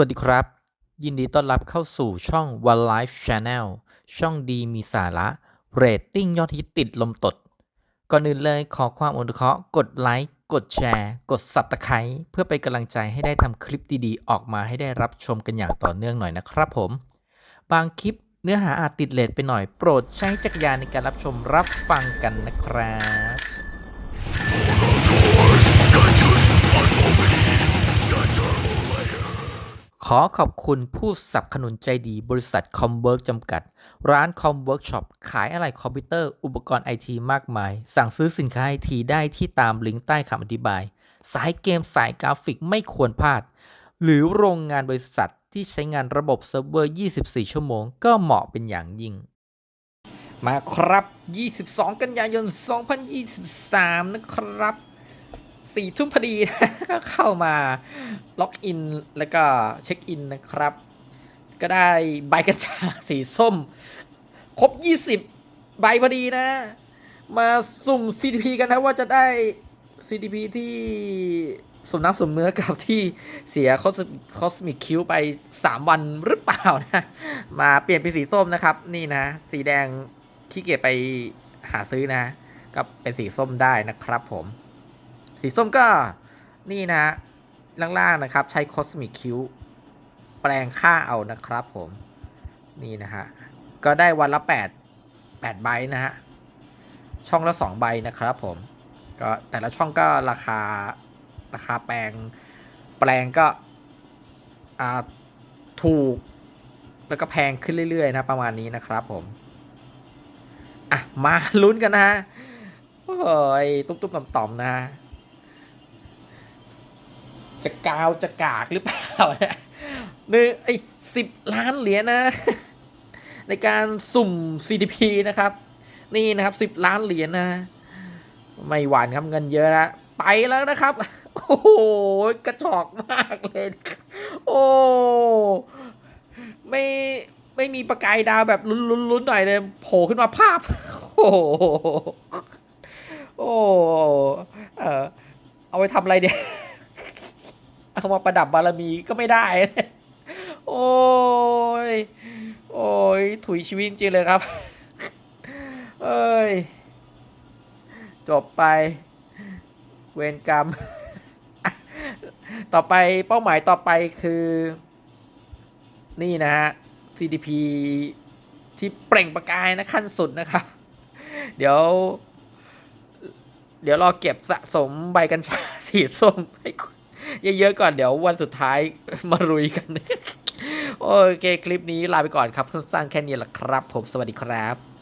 วัสดีครับ ยินดีต้อนรับเข้าสู่ช่อง One Life Channel ช่องดีมีสาระเรตติ้งยอดฮิตติดลมตด ก่อนอื่นเลยขอความอนุเคราะห์กดไลค์กดแชร์ กด Subscribe เพื่อเป็นกำลังใจให้ได้ทำคลิปดีๆ ออกมาให้ได้รับชมกันอย่างต่อเนื่องหน่อยนะครับผม บางคลิปเนื้อหาอาจติดเลทไปหน่อยโปรดใช้จักรยานในการรับชมรับฟังกันนะครับ ขอขอบคุณผู้สนับสนุนใจดีบริษัทคอมเวิร์กจำกัด ร้านคอมเวิร์กช็อปขายอะไหล่คอมพิวเตอร์อุปกรณ์ไอทีมากมาย สั่งซื้อสินค้าไอทีได้ที่ตามลิงก์ใต้คำอธิบาย สายเกมสายกราฟิกไม่ควรพลาด หรือโรงงานบริษัทที่ใช้งานระบบเซิร์ฟเวอร์ 24 ชั่วโมง ก็เหมาะเป็นอย่างยิ่ง มาครับ 22 กันยายน 2023 นะครับ สี่ทุ่มพอดีก็เข้ามาล็อกอินแล้วก็เช็คอินนะครับ ก็ได้ใบกัญชาสีส้ม ครบ20ใบพอดีนะ มาสุ่ม CTP กันนะว่าจะได้ CTP ที่สมน้ำสมเนื้อกับที่เสียคอสมิกคิวไป 3 วันหรือเปล่านะ มาเปลี่ยนเป็นสีส้มนะครับ นี่นะ สีแดงขี้เกียจไปหาซื้อนะ ก็เป็นสีส้มได้นะครับผม สีส้มก็นี่นะ ล่างๆนะครับ ใช้ Cosmic Q แปลงค่าเอานะครับผม นี่นะฮะ ก็ได้วันละ 8 8ใบนะฮะ ช่องละ 2 ใบนะครับผม ก็แต่ละช่องก็ราคาราคาแปลงแปลงก็อ่าถูกแล้วก็แพงขึ้นเรื่อยๆ นะ ประมาณนี้นะครับผม อะ มาลุ้นกันนะฮะโอ้ย ตุ๊บๆต่อมๆนะฮะ จะกาวจะกากหรือเปล่าเนี่ยหนึ่งไอ้สิบล้านเหรียญนะ ในการสุ่ม CDP นะครับ นี่นะครับสิบล้านเหรียญนะ ไม่หวานครับเงินเยอะนะไปแล้วนะครับ โอ้โหกระจอกมากเลย โอ้ไม่ไม่มีประกายดาวแบบลุ้นๆๆหน่อยเลยโผล่ขึ้นมาภาพ โอ้โหโอ้เออเอาไปทำอะไรเนี่ย เอามาประดับบารมีก็ไม่ได้ โอ้ย โอ้ย ถุยชีวิตจริงเลยครับ เอ้ย จบไป เวรกรรม ต่อไปเป้าหมายต่อไปคือ นี่นะฮะ CDP ที่เปล่งประกายนะขั้นสุดนะครับ เดี๋ยว เดี๋ยวรอเก็บสะสมใบกัญชาสีส้มให้ เยอะๆก่อนเดี๋ยววันสุดท้ายมารุยกัน โอเคคลิปนี้ลาไปก่อนครับสั้นๆแค่นี้แหละครับ ผมสวัสดีครับ